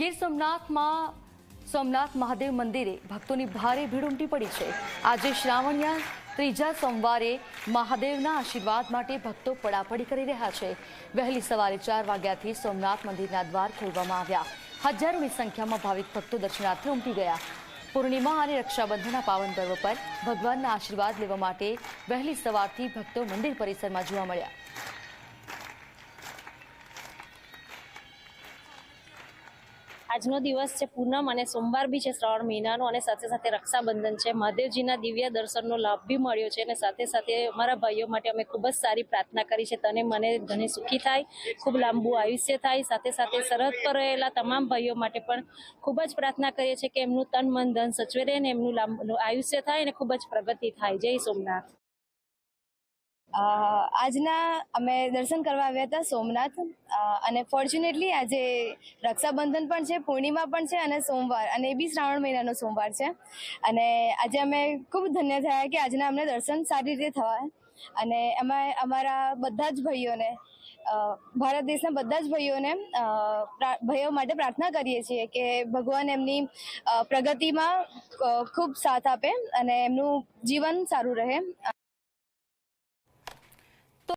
ગીર સોમનાથમાં સોમનાથ મહાદેવ મંદિરે ભક્તોની ભારે ભીડ ઉમટી પડી છે. આજે શ્રાવણિયા ત્રીજા સોમવારે મહાદેવના આશીર્વાદ માટે ભક્તો પડાપડી કરી રહ્યા છે. વહેલી સવારે ચાર વાગ્યાથી સોમનાથ મંદિરના દ્વાર ખોલવામાં આવ્યા. હજારોની સંખ્યામાં ભાવિક ભક્તો દર્શનાર્થે ઉમટી ગયા. પૂર્ણિમા અને રક્ષાબંધનના પાવન પર્વ પર ભગવાનના આશીર્વાદ લેવા માટે વહેલી સવારથી ભક્તો મંદિર પરિસરમાં જોવા મળ્યા. આજનો દિવસ છે પૂનમ અને સોમવાર બી છે શ્રાવણ મહિનાનો અને સાથે સાથે રક્ષાબંધન છે. મહાદેવજીના દિવ્ય દર્શનનો લાભ બી મળ્યો છે અને સાથે સાથે અમારા ભાઈઓ માટે અમે ખૂબ જ સારી પ્રાર્થના કરી છે. તને મને ઘણી સુખી થાય, ખૂબ લાંબુ આયુષ્ય થાય. સાથે સાથે સરહદ પર રહેલા તમામ ભાઈઓ માટે પણ ખૂબ જ પ્રાર્થના કરીએ છીએ કે એમનું તન, મન, ધન સચવે રહે અને એમનું લાંબુ, આયુષ્ય થાય અને ખૂબ જ પ્રગતિ થાય. જય સોમનાથ. આજના અમે દર્શન કરવા આવ્યા હતા સોમનાથ. અને ફોર્ચ્યુનેટલી આજે રક્ષાબંધન પણ છે, પૂર્ણિમા પણ છે અને સોમવાર અને એ બી શ્રાવણ મહિનાનો સોમવાર છે. અને આજે અમે ખૂબ ધન્ય થયા કે આજના અમને દર્શન સારી રીતે થવા અને એમાં અમારા બધા જ ભાઈઓને ભારત દેશના બધા જ ભાઈઓને ભાઈઓ માટે પ્રાર્થના કરીએ છીએ કે ભગવાન એમની પ્રગતિમાં ખૂબ સાથ આપે અને એમનું જીવન સારું રહે.